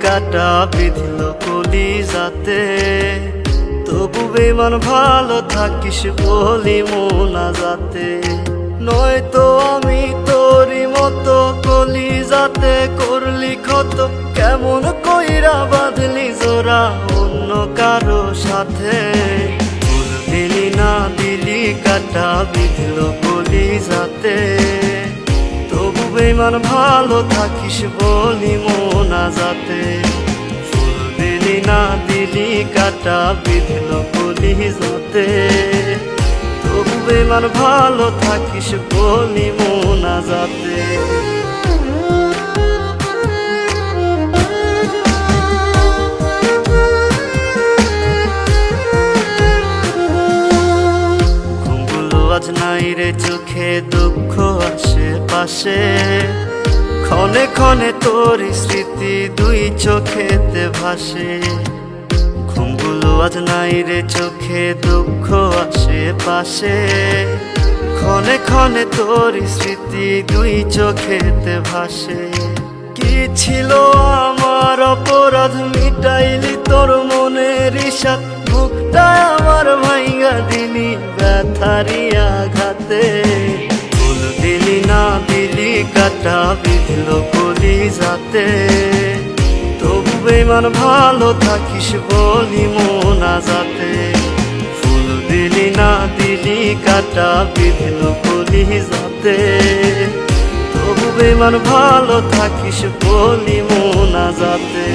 কাটা বিধিল কলি যাতে তবু বেমান ভালো থাকিস বলি মোনা যাতে নয়তো আমি তোরই মতো কলি যাতে করলি ক্ষত। কেমন কইরা বাঁধলি জোড়া অন্য কারও সাথে? দিলি না, দিলি কাটা, বিধল বেমান ভালো থাকিস বলি মোনা যাতে ফুল দিলি না দিলি কাটা, বিধিল বলি যাতে তবু ইমান ভালো থাকিস বলি মোনা যাতে আজ নাই রে চোখে দুঃখ আসে পাশে ক্ষণে ক্ষণে তোর স্মৃতি দুই চোখেতে ভাসে। ঘুমগুলো আজ নাই রে চোখে দুঃখ আসে পাশে ক্ষণে ক্ষণে তোর স্মৃতি দুই চোখেতে ভাসে। কি ছিল আমার অপরাধ মিটাইলি তোর মনের ইশাদ বুকটা আমার ভাইঙ্গা দিলি ব্যথারি আঘাতে ফুল দিলি না দিলি কাটা বিধল কলি যাতে তবু বেমান ভালো থাকিস বলি মোনা যাতে ফুল দিলি না দিলি কাটা বিধল কলি যাতে তবু বেমান ভালো থাকিস বলি মোনা যাতে